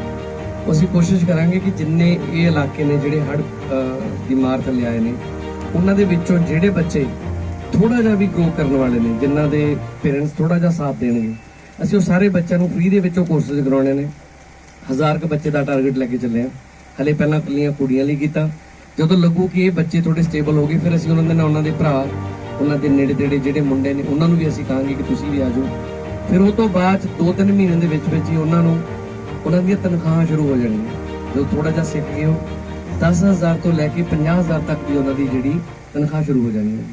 ਅਸੀਂ ਕੋਸ਼ਿਸ਼ ਕਰਾਂਗੇ ਕਿ ਜਿੰਨੇ ਇਹ ਇਲਾਕੇ ਨੇ ਜਿਹੜੇ ਹੜ ਦੀ ਮਾਰ ਥੱਲੇ ਆਏ ਨੇ ਉਹਨਾਂ ਦੇ ਵਿੱਚੋਂ ਜਿਹੜੇ ਬੱਚੇ ਥੋੜਾ ਜਿਹਾ ਵੀ ਗਰੋ ਕਰਨ ਵਾਲੇ ਨੇ, ਜਿਨ੍ਹਾਂ ਦੇ ਪੇਰੈਂਟਸ ਥੋੜਾ ਜਿਹਾ ਸਾਥ ਦੇਣਗੇ, ਅਸੀਂ ਉਹ ਸਾਰੇ ਬੱਚਿਆਂ ਨੂੰ ਫ੍ਰੀ ਦੇ ਵਿੱਚੋਂ ਕੋਰਸਸ ਕਰਾਉਣੇ ਨੇ। ਹਜ਼ਾਰ ਕ ਬੱਚੇ ਦਾ ਟਾਰਗੇਟ ਲੈ ਕੇ ਚੱਲੇ ਆ। ਹਲੇ ਪਹਿਲਾਂ ਕੱਲੀਆਂ ਕੁੜੀਆਂ ਲਈ ਕੀਤਾ। ਜਦੋਂ ਲੱਗੂ ਕਿ ਇਹ ਬੱਚੇ ਥੋੜੇ ਸਟੇਬਲ ਹੋ ਗਏ, ਫਿਰ ਅਸੀਂ ਉਹਨਾਂ ਦੇ ਨਾਲ ਉਹਨਾਂ ਦੇ ਭਰਾ, ਉਹਨਾਂ ਦੇ ਨੇੜੇ ਤੇੜੇ ਜਿਹੜੇ ਮੁੰਡੇ ਨੇ, ਉਹਨਾਂ ਨੂੰ ਵੀ ਅਸੀਂ ਕਹਾਂਗੇ ਕਿ ਤੁਸੀਂ ਵੀ ਆ ਜਾਓ। ਫਿਰ ਉਹ ਤੋਂ ਬਾਅਦ 'ਚ ਦੋ ਤਿੰਨ ਮਹੀਨਿਆਂ ਦੇ ਵਿੱਚ ਵਿੱਚ ਹੀ ਉਹਨਾਂ ਨੂੰ, ਉਹਨਾਂ ਦੀਆਂ ਤਨਖਾਹਾਂ ਸ਼ੁਰੂ ਹੋ ਜਾਣਗੀਆਂ। ਜਦੋਂ ਥੋੜਾ ਜਿਹਾ ਸਿੱਖ ਗਏ ਹੋ 10000 ਤੋਂ ਲੈ ਕੇ 50000 ਤੱਕ ਦੀ ਉਹਨਾਂ ਦੀ ਜਿਹੜੀ ਤਨਖਾਹ ਸ਼ੁਰੂ ਹੋ ਜਾਣੀ ਹੈ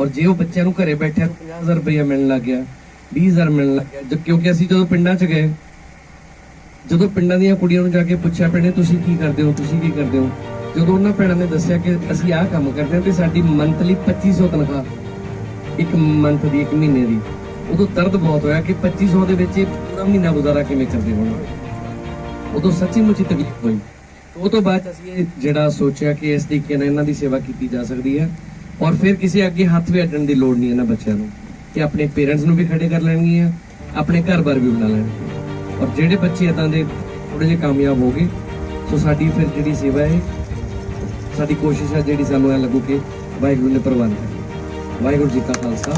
ਔਰ ਜੇ ਉਹ ਬੱਚਿਆਂ ਨੂੰ ਘਰੇ ਬੈਠਿਆਂ 50000 ਰੁਪਏ ਮਿਲਣ ਲੱਗ ਗਿਆ 20000 ਮਿਲਣ ਲੱਗ ਗਿਆ। ਕਿਉਂਕਿ ਅਸੀਂ ਜਦੋਂ ਪਿੰਡਾਂ 'ਚ ਗਏ, ਜਦੋਂ ਪਿੰਡਾਂ ਦੀਆਂ ਕੁੜੀਆਂ ਨੂੰ ਜਾ ਕੇ ਪੁੱਛਿਆ, ਭੈਣੇ ਤੁਸੀਂ ਕੀ ਕਰਦੇ ਹੋ, ਤੁਸੀਂ ਕੀ ਕਰਦੇ ਹੋ? ਜਦੋਂ ਉਹਨਾਂ ਭੈਣਾਂ ਨੇ ਦੱਸਿਆ ਕਿ ਅਸੀਂ ਆਹ ਕੰਮ ਕਰਦੇ ਹਾਂ ਤੇ ਸਾਡੀ ਮੰਥਲੀ 2500 ਤਨਖਾਹ, ਇੱਕ ਮੰਥ ਦੀ, ਇੱਕ ਮਹੀਨੇ ਦੀ। ਉਦੋਂ ਦਰਦ ਬਹੁਤ ਹੋਇਆ ਕਿ 2500 ਦੇ ਵਿੱਚ ਪੂਰਾ ਮਹੀਨਾ ਗੁਜ਼ਾਰਾ ਕਿਵੇਂ ਕਰਦੇ ਹੋਣਗੇ ਉਦੋਂ ਸੱਚੀ ਮੁੱਚੀ ਤਕਲੀਫ ਹੋਈ। ਉਹ ਤੋਂ ਬਾਅਦ ਅਸੀਂ ਇਹ ਜਿਹੜਾ ਸੋਚਿਆ ਕਿ ਇਸ ਤਰੀਕੇ ਨਾਲ ਇਹਨਾਂ ਦੀ ਸੇਵਾ ਕੀਤੀ ਜਾ ਸਕਦੀ ਹੈ ਔਰ ਫਿਰ ਕਿਸੇ ਅੱਗੇ ਹੱਥ ਵੀ ਅੱਡਣ ਦੀ ਲੋੜ ਨਹੀਂ ਇਹਨਾਂ ਬੱਚਿਆਂ ਨੂੰ ਕਿ ਆਪਣੇ ਪੇਰੈਂਟਸ ਨੂੰ ਵੀ ਖੜੇ ਕਰ ਲੈਣਗੀਆਂ ਆਪਣੇ ਘਰ-ਬਾਰ ਵੀ ਬਣਾ ਲੈਣਗੇ। ਔਰ ਜਿਹੜੇ ਬੱਚੇ ਇਦਾਂ ਦੇ ਥੋੜੇ ਜਿਹੇ ਕਾਮਯਾਬ ਹੋ ਗਏ ਸੋ ਸਾਡੀ ਫਿਰ ਜਿਹੜੀ ਸੇਵਾ ਹੈ ਸਾਡੀ ਕੋਸ਼ਿਸ਼ ਹੈ ਜਿਹੜੀ ਸਾਨੂੰ ਇਹ ਲੱਗੂ ਕਿ ਵਾਹਿਗੁਰੂ ਨੇ ਪ੍ਰਵਾਨ ਕਰੀ। ਵਾਹਿਗੁਰੂ ਜੀ ਕਾ ਖਾਲਸਾ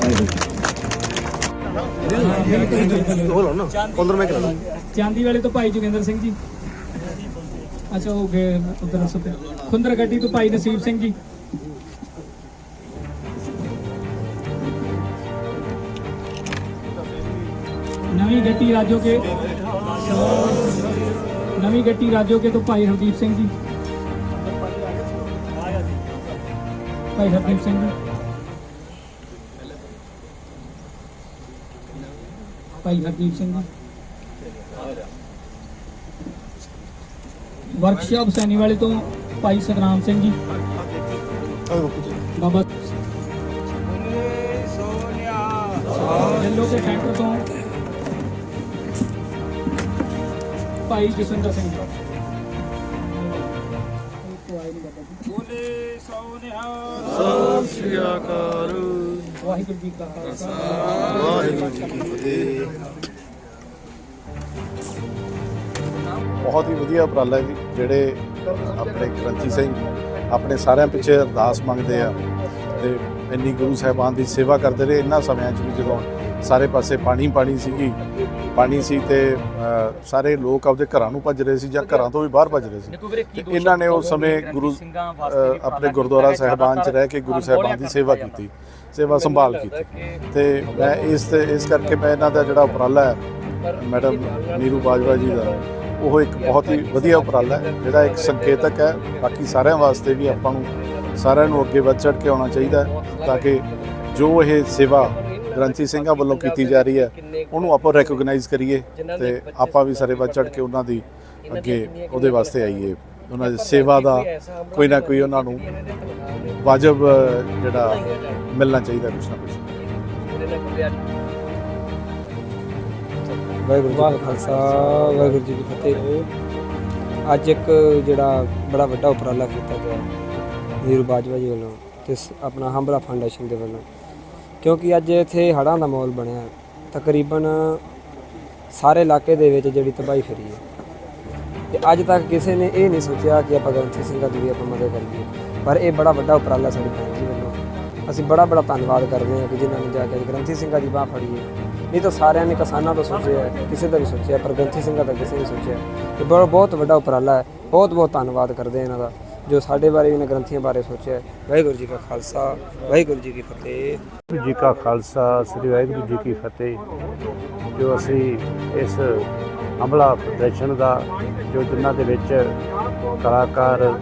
ਵਾਹਿਗੁਰੂ ਜੀ ਚਾਂਦੀ ਵਾਲੇ ਤੋਂ ਭਾਈ ਜੋਗਿੰਦਰ ਸਿੰਘ ਜੀ। ਅੱਛਾ ਹੋ ਗਏ ਉਧਰ ਸੁਤੇ ਖੁੰਦਰ ਗੱਡੀ ਤੋਂ ਭਾਈ ਨਸੀਬ ਸਿੰਘ ਜੀ ਨਵੀਂ ਗੱਟੀ ਰਾਜੋ ਕੇ ਨਵੀਂ ਗੱਟੀ ਰਾਜੋ ਕੇ ਤੋਂ ਭਾਈ ਹਰਦੀਪ ਸਿੰਘ ਜੀ ਭਾਈ ਹਰਦੀਪ ਸਿੰਘ ਜੀ ਭਾਈ ਹਰਦੀਪ ਸਿੰਘ ਵਰਕਸ਼ਾਪ ਸੈਣੀ ਵਾਲੇ ਤੋਂ ਭਾਈ ਸਤਨਾਮ ਸਿੰਘ ਜੀ। ਬਾਬਾ ਜੱਲੋ ਕੇ ਸੈਂਟਰ ਤੋਂ ਭਾਈ ਜਸਵਿੰਦਰ ਸਿੰਘ ਜੀ। ਬੋਲੇ ਸੋ ਨਿਹਾਲ ਸਤਿ ਸ੍ਰੀ ਅਕਾਲ। ਵਾਹਿਗੁਰੂ ਜੀ ਕਾ ਖਾਲਸਾ। ਵਾਹਿਗੁਰੂ ਜੀ ਕੀ ਫਤਿਹ। ਬਹੁਤ ਹੀ ਵਧੀਆ ਉਪਰਾਲਾ ਜੀ ਜਿਹੜੇ ਆਪਣੇ ਗ੍ਰੰਥੀ ਸਿੰਘ ਆਪਣੇ ਸਾਰਿਆਂ ਪਿੱਛੇ ਅਰਦਾਸ ਮੰਗਦੇ ਆ ਤੇ ਇੰਨੀ ਗੁਰੂ ਸਾਹਿਬਾਨ ਦੀ ਸੇਵਾ ਕਰਦੇ ਰਹੇ ਇਹਨਾਂ ਸਮਿਆਂ 'ਚ ਵੀ ਜਦੋਂ ਸਾਰੇ ਪਾਸੇ ਪਾਣੀ ਪਾਣੀ ਸੀਗੀ ਪਾਣੀ ਸੀ ਤੇ ਸਾਰੇ ਲੋਕ ਆਪਦੇ ਘਰਾਂ ਨੂੰ ਭੱਜ ਰਹੇ ਸੀ ਜਾਂ ਘਰਾਂ ਤੋਂ ਵੀ ਬਾਹਰ ਭੱਜ ਰਹੇ ਸੀ। ਤੇ ਇਹਨਾਂ ਨੇ ਉਸ ਸਮੇਂ ਗੁਰੂ ਆਪਣੇ ਗੁਰਦੁਆਰਾ ਸਾਹਿਬਾਨ 'ਚ ਰਹਿ ਕੇ ਗੁਰੂ ਸਾਹਿਬਾਨ ਦੀ ਸੇਵਾ ਕੀਤੀ ਸੇਵਾ ਸੰਭਾਲ ਕੀਤੀ। ਤੇ ਮੈਂ ਇਸ ਇਸ ਕਰਕੇ ਮੈਂ ਇਹਨਾਂ ਦਾ ਜਿਹੜਾ ਉਪਰਾਲਾ ਹੈ ਮੈਡਮ ਨੀਰੂ ਬਾਜਵਾ ਜੀ ਦਾ ਉਹ ਇੱਕ ਬਹੁਤ ਹੀ ਵਧੀਆ ਉਪਰਾਲਾ ਹੈ, ਜਿਹੜਾ ਇੱਕ ਸੰਕੇਤਕ ਹੈ। ਬਾਕੀ ਸਾਰਿਆਂ ਵਾਸਤੇ ਵੀ ਆਪਾਂ ਨੂੰ ਸਾਰਿਆਂ ਨੂੰ ਅੱਗੇ ਵੱਧ ਚੜ ਕੇ ਆਉਣਾ ਚਾਹੀਦਾ ਤਾਂ ਕਿ ਜੋ ਇਹ ਸੇਵਾ ਗ੍ਰੰਥੀ ਸਿੰਘਾਂ ਵੱਲੋਂ ਕੀਤੀ ਜਾ ਰਹੀ ਹੈ, ਉਹਨੂੰ ਆਪਾਂ ਰੈਕੋਗਨਾਈਜ਼ ਕਰੀਏ ਤੇ ਆਪਾਂ ਵੀ ਸਾਰੇ ਵੱਧ ਚੜ ਕੇ ਉਹਨਾਂ ਦੀ ਅੱਗੇ ਉਹਦੇ ਵਾਸਤੇ ਆਈਏ। ਉਹਨਾਂ ਦੀ ਸੇਵਾ ਦਾ ਕੋਈ ਨਾ ਕੋਈ ਉਹਨਾਂ ਨੂੰ ਵਾਜਬ ਜਿਹੜਾ ਮਿਲਣਾ ਚਾਹੀਦਾ ਕੁਛ ਨਾ ਕੁਛ। ਵਾਹਿਗੁਰੂ ਜੀ ਕਾ ਖਾਲਸਾ, ਵਾਹਿਗੁਰੂ ਜੀ ਕੀ ਫਤਿਹ। ਅੱਜ ਇੱਕ ਜਿਹੜਾ ਬੜਾ ਵੱਡਾ ਉਪਰਾਲਾ ਕੀਤਾ ਗਿਆ ਨੀਰੂ ਬਾਜਵਾ ਜੀ ਵੱਲੋਂ ਤੇ ਸ- ਆਪਣਾ ਹੰਬਲਾ ਫਾਊਂਡੇਸ਼ਨ ਦੇ ਵੱਲੋਂ। ਕਿਉਂਕਿ ਅੱਜ ਇੱਥੇ ਹੜ੍ਹਾਂ ਦਾ ਮਾਹੌਲ ਬਣਿਆ। ਤਕਰੀਬਨ ਸਾਰੇ ਇਲਾਕੇ ਦੇ ਵਿੱਚ ਜਿਹੜੀ ਤਬਾਹੀ ਫਰੀ ਹੈ। ਤੇ ਅੱਜ ਤੱਕ ਕਿਸੇ ਨੇ ਇਹ ਨਹੀਂ ਸੋਚਿਆ ਕਿ ਆਪਾਂ ਗ੍ਰੰਥੀ ਸਿੰਘਾਂ ਦੀ ਵੀ ਆਪਾਂ ਮਦਦ ਕਰੀਏ ਪਰ ਇਹ ਬੜਾ ਵੱਡਾ ਉਪਰਾਲਾ ਸਾਡੀ ਭੈਣ ਅਸੀਂ ਬੜਾ ਬੜਾ ਧੰਨਵਾਦ ਕਰਦੇ ਹਾਂ ਕਿ ਜਿਨ੍ਹਾਂ ਨੇ ਜਾ ਕੇ ਅੱਜ ਗ੍ਰੰਥੀ ਸਿੰਘਾਂ ਦੀ ਬਾਹ ਫੜੀ ਹੈ। ਨਹੀਂ ਤਾਂ ਸਾਰਿਆਂ ਨੇ ਕਿਸਾਨਾਂ ਤੋਂ ਸੋਚਿਆ ਹੈ, ਕਿਸੇ ਦਾ ਵੀ ਸੋਚਿਆ ਪਰ ਗ੍ਰੰਥੀ ਸਿੰਘਾਂ ਦਾ ਕਿਸੇ ਨੇ ਸੋਚਿਆ ਇਹ ਬੜਾ ਬਹੁਤ ਵੱਡਾ ਉਪਰਾਲਾ ਹੈ। ਬਹੁਤ ਬਹੁਤ ਧੰਨਵਾਦ ਕਰਦੇ ਹਾਂ ਇਹਨਾਂ ਦਾ ਜੋ ਸਾਡੇ ਬਾਰੇ ਵੀ ਇਹਨਾਂ ਗ੍ਰੰਥੀਆਂ ਬਾਰੇ ਸੋਚਿਆ ਵਾਹਿਗੁਰੂ ਜੀ ਕਾ ਖਾਲਸਾ ਵਾਹਿਗੁਰੂ ਜੀ ਕੀ ਫਤਿਹ। ਵਾਹਿਗੁਰੂ ਜੀ ਕਾ ਖਾਲਸਾ ਸ੍ਰੀ ਵਾਹਿਗੁਰੂ ਜੀ ਕੀ ਫਤਿਹ। ਜੋ ਅਸੀਂ ਇਸ ਅਮਲਾ ਪ੍ਰਦਰਸ਼ਨ ਦਾ ਜੋ ਜਿਨ੍ਹਾਂ ਦੇ ਵਿੱਚ ਕਲਾਕਾਰ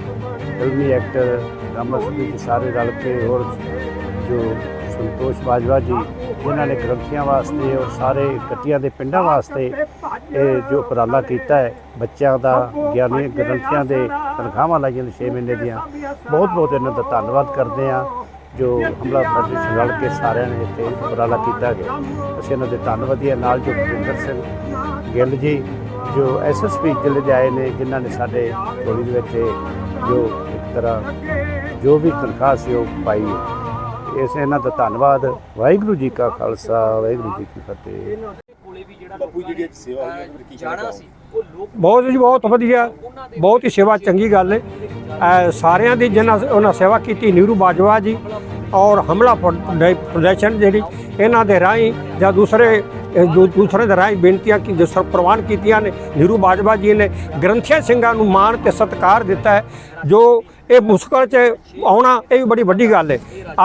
ਫਿਲਮੀ ਐਕਟਰ ਰਾਮਸਵੀ ਜੀ ਸਾਰੇ ਰਲ ਕੇ ਹੋਰ ਜੋ ਸੰਤੋਸ਼ ਬਾਜਵਾ ਜੀ, ਜਿਨ੍ਹਾਂ ਨੇ ਗ੍ਰੰਥੀਆਂ ਵਾਸਤੇ ਔਰ ਸਾਰੇ ਕੱਟੀਆਂ ਦੇ ਪਿੰਡਾਂ ਵਾਸਤੇ ਇਹ ਜੋ ਉਪਰਾਲਾ ਕੀਤਾ ਹੈ, ਬੱਚਿਆਂ ਦਾ ਗਿਆਨੀ ਗ੍ਰੰਥੀਆਂ ਦੇ ਤਨਖਾਹਾਂ ਲਾਈਆਂ ਨੇ 6 ਮਹੀਨੇ ਦੀਆਂ ਬਹੁਤ ਬਹੁਤ ਇਹਨਾਂ ਦਾ ਧੰਨਵਾਦ ਕਰਦੇ ਹਾਂ, ਜੋ ਹਮਲਾ ਪ੍ਰਦਰਸ਼ਨ ਰਲ ਕੇ ਸਾਰਿਆਂ ਨੇ ਇੱਥੇ ਉਪਰਾਲਾ ਕੀਤਾ ਗਿਆ ਅਸੀਂ ਇਹਨਾਂ ਦੇ ਧੰਨਵਾਦੀ ਹਾਂ। ਨਾਲ ਜੋ ਭੁਪਿੰਦਰ ਸਿੰਘ ਗਿੱਲ ਜੀ, ਜੋ ਐਸਐਸਪੀ ਜ਼ਿਲ੍ਹੇ ਦੇ ਆਏ ਨੇ, ਜਿਨ੍ਹਾਂ ਨੇ ਸਾਡੇ ਟੋਲੀ ਦੇ ਵਿੱਚ ਜੋ ਇੱਕ ਤਰ੍ਹਾਂ ਜੋ ਵੀ ਤਨਖਾਹ ਸੀ ਉਹ ਪਾਈ ਹੈ। ਇਸ ਇਹਨਾਂ ਦਾ ਧੰਨਵਾਦ। ਵਾਹਿਗੁਰੂ ਜੀ ਕਾ ਖਾਲਸਾ ਵਾਹਿਗੁਰੂ ਜੀ ਕੀ ਫਤਿਹ। ਬਹੁਤ ਜੀ ਬਹੁਤ ਵਧੀਆ। ਬਹੁਤ ਹੀ ਸੇਵਾ ਚੰਗੀ ਗੱਲ ਹੈ ਸਾਰਿਆਂ ਦੀ ਜਿਨ੍ਹਾਂ ਉਹਨਾਂ ਸੇਵਾ ਕੀਤੀ ਨੀਰੂ ਬਾਜਵਾ ਜੀ ਔਰ ਹਮਲਾ ਪ੍ਰਦਰਸ਼ਨ ਜਿਹੜੀ ਇਹਨਾਂ ਦੇ ਰਾਹੀਂ ਜਾਂ ਦੂਸਰੇ ਦੂ- ਦੂਸਰੇ ਦੇ ਰਾਹੀਂ ਬੇਨਤੀਆਂ ਕੀ ਜੋ ਸਰ ਪ੍ਰਵਾਨ ਕੀਤੀਆਂ ਨੇ ਨੀਰੂ ਬਾਜਵਾ ਜੀ ਨੇ ਗ੍ਰੰਥੀਆ ਸਿੰਘਾਂ ਨੂੰ ਮਾਣ ਤੇ ਸਤਿਕਾਰ ਦਿੱਤਾ ਹੈ ਜੋ ਇਹ ਮੁਸ਼ਕਲ 'ਚ ਆਉਣਾ ਇਹ ਵੀ ਬੜੀ ਵੱਡੀ ਗੱਲ ਹੈ।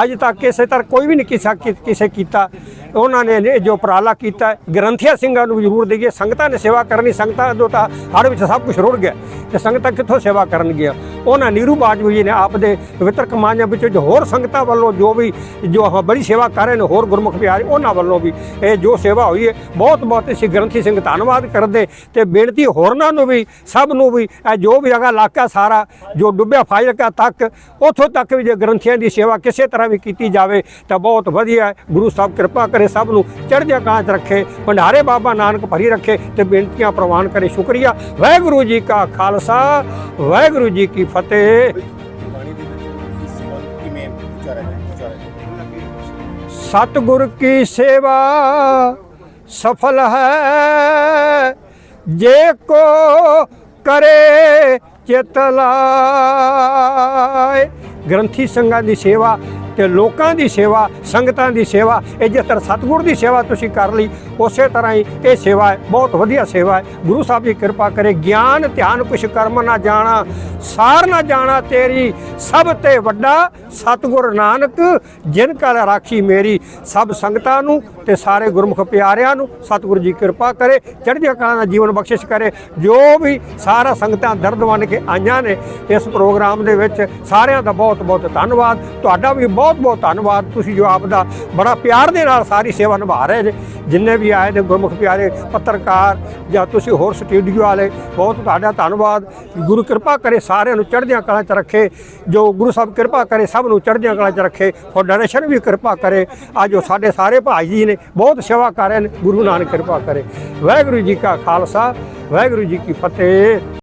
ਅੱਜ ਤੱਕ ਕਿਸੇ ਤਰ੍ਹਾਂ ਕੋਈ ਵੀ ਨਹੀਂ ਕਿਸੇ ਕਿਸੇ ਕੀਤਾ। ਉਹਨਾਂ ਨੇ ਜੋ ਉਪਰਾਲਾ ਕੀਤਾ ਹੈ, ਗ੍ਰੰਥੀਆ ਸਿੰਘਾਂ ਨੂੰ ਜ਼ਰੂਰ ਦੇਈਏ। ਸੰਗਤਾਂ ਨੇ ਸੇਵਾ ਕਰਨੀ ਸੰਗਤਾਂ ਤੋਂ ਤਾਂ ਹੜ ਵਿੱਚ ਸਭ ਕੁਝ ਰੁੜ ਗਿਆ। ਤੇ ਸੰਗਤਾਂ ਕਿੱਥੋਂ ਸੇਵਾ ਕਰਨਗੀਆਂ? ਉਹਨਾਂ ਨੀਰੂ ਬਾਜਵਾ ਜੀ ਨੇ ਆਪਦੇ ਪਵਿੱਤਰ ਕਮਾਈਆਂ ਵਿੱਚੋਂ ਜੋ ਹੋਰ ਸੰਗਤਾਂ ਵੱਲੋਂ ਜੋ ਵੀ ਜੋ ਬੜੀ ਸੇਵਾ ਕਰ ਰਹੇ ਨੇ, ਹੋਰ ਗੁਰਮੁਖ ਪਿਆਰੇ, ਉਹਨਾਂ ਵੱਲੋਂ ਵੀ ਇਹ ਜੋ ਸੇਵਾ ਹੋਈ ਹੈ, ਬਹੁਤ ਬਹੁਤ ਅਸੀਂ ਗ੍ਰੰਥੀ ਸਿੰਘ ਧੰਨਵਾਦ ਕਰਦੇ ਤੇ ਬੇਨਤੀ ਹੋਰਨਾਂ ਨੂੰ ਵੀ, ਸਭ ਨੂੰ ਵੀ, ਇਹ ਜੋ ਵੀ ਹੈਗਾ ਇਲਾਕਾ ਸਾਰਾ, ਜੋ ਡੁੱਬਿਆ ਫਾਜ਼ਿਲਕਾ ਤੱਕ, ਉੱਥੋਂ ਤੱਕ ਵੀ ਜੇ ਗ੍ਰੰਥੀਆਂ ਦੀ ਸੇਵਾ ਕਿਸੇ ਤਰ੍ਹਾਂ ਵੀ ਕੀਤੀ ਜਾਵੇ, ਤਾਂ ਬਹੁਤ ਵਧੀਆ ਗੁਰੂ ਸਾਹਿਬ ਕਿਰਪਾ ਕਰੇ ਸਭ ਨੂੰ, ਚੜ੍ਹਦੀਆਂ ਕਾਂਚ ਰੱਖੇ, ਭੰਡਾਰੇ ਬਾਬਾ ਨਾਨਕ ਭਰੀ ਰੱਖੇ ਤੇ ਬੇਨਤੀਆਂ ਪ੍ਰਵਾਨ ਕਰੇ। ਸ਼ੁਕਰੀਆ। ਵਾਹਿਗੁਰੂ ਜੀ ਕਾ ਖਾਲਸਾ। ਵਾਹਿਗੁਰੂ ਜੀ ਕੀ ਫਤਿਹ। ਸਤਿਗੁਰ ਕੀ ਸੇਵਾ ਸਫਲ ਹੈ, ਜੇ ਕੋ ਕਰੇ ਚਿਤ ਲਾਏ। ਗ੍ਰੰਥੀ ਸੰਗਾਂ ਦੀ ਸੇਵਾ ਤੇ ਲੋਕਾਂ ਦੀ ਸੇਵਾ, ਸੰਗਤਾਂ ਦੀ ਸੇਵਾ, ਇਹ ਜਿਸ ਤਰ੍ਹਾਂ ਸਤਿਗੁਰ ਦੀ ਸੇਵਾ ਤੁਸੀਂ ਕਰ ਲਈ ਉਸੇ ਤਰ੍ਹਾਂ ਹੀ ਇਹ ਸੇਵਾ ਹੈ, ਬਹੁਤ ਵਧੀਆ ਸੇਵਾ ਹੈ। ਗੁਰੂ ਸਾਹਿਬ ਦੀ ਕਿਰਪਾ ਕਰੇ, ਗਿਆਨ, ਧਿਆਨ ਕੁਛ ਕਰਮ ਨਾ ਜਾਣਾ, ਸਾਰ ਨਾ ਜਾਣਾ ਤੇਰੀ। ਸਭ ਤੇ ਵੱਡਾ ਸਤਿਗੁਰ ਨਾਨਕ, ਜਿਨ ਕਾ ਰਾਖੀ ਮੇਰੀ। ਸਭ ਸੰਗਤਾਂ ਨੂੰ ਤੇ ਸਾਰੇ ਗੁਰਮੁਖ ਪਿਆਰਿਆਂ ਨੂੰ ਸਤਿਗੁਰੂ ਜੀ ਕਿਰਪਾ ਕਰੇ, ਚੜ੍ਹਦੀਆਂ ਕਲਾਂ ਦਾ ਜੀਵਨ ਬਖਸ਼ਿਸ਼ ਕਰੇ। ਜੋ ਵੀ ਸਾਰਾ ਸੰਗਤਾਂ ਦਰਦ ਬਣ ਕੇ ਆਈਆਂ ਨੇ, ਇਸ ਪ੍ਰੋਗਰਾਮ ਦੇ ਵਿੱਚ ਸਾਰਿਆਂ ਦਾ ਬਹੁਤ ਬਹੁਤ ਧੰਨਵਾਦ। ਤੁਹਾਡਾ ਵੀ ਬਹੁਤ ਬਹੁਤ ਧੰਨਵਾਦ। ਤੁਸੀਂ ਜੋ ਆਪ ਦਾ ਬੜਾ ਪਿਆਰ ਦੇ ਨਾਲ ਸਾਰੀ ਸੇਵਾ ਨਿਭਾ ਰਹੇ ਜੇ, ਜਿੰਨੇ ਵੀ ਆਏ ਨੇ ਗੁਰਮੁਖ ਪਿਆਰੇ ਪੱਤਰਕਾਰ ਜਾਂ ਤੁਸੀਂ ਹੋਰ ਸਟੂਡੀਓ ਵਾਲੇ, ਬਹੁਤ ਤੁਹਾਡਾ ਧੰਨਵਾਦ। ਗੁਰੂ ਕਿਰਪਾ ਕਰੇ ਸਾਰਿਆਂ ਨੂੰ ਚੜ੍ਹਦੀਆਂ ਕਲਾਂ 'ਚ ਰੱਖੇ, ਜੋ ਗੁਰੂ ਸਾਹਿਬ ਕਿਰਪਾ ਕਰੇ ਸਭ ਨੂੰ ਚੜ੍ਹਦਿਆਂ ਕਲਾ 'ਚ ਰੱਖੇ ਫਾਊਂਡੇਸ਼ਨ ਵੀ ਕਿਰਪਾ ਕਰੇ। ਅੱਜ ਉਹ ਸਾਡੇ ਸਾਰੇ ਭਾਈ ਜੀ ਨੇ ਬਹੁਤ ਸੇਵਾ ਕਰ ਰਹੇ ਨੇ, ਗੁਰੂ ਨਾਨਕ ਕਿਰਪਾ ਕਰੇ। ਵਾਹਿਗੁਰੂ ਜੀ ਕਾ ਖਾਲਸਾ, ਵਾਹਿਗੁਰੂ ਜੀ ਕੀ ਫਤਿਹ।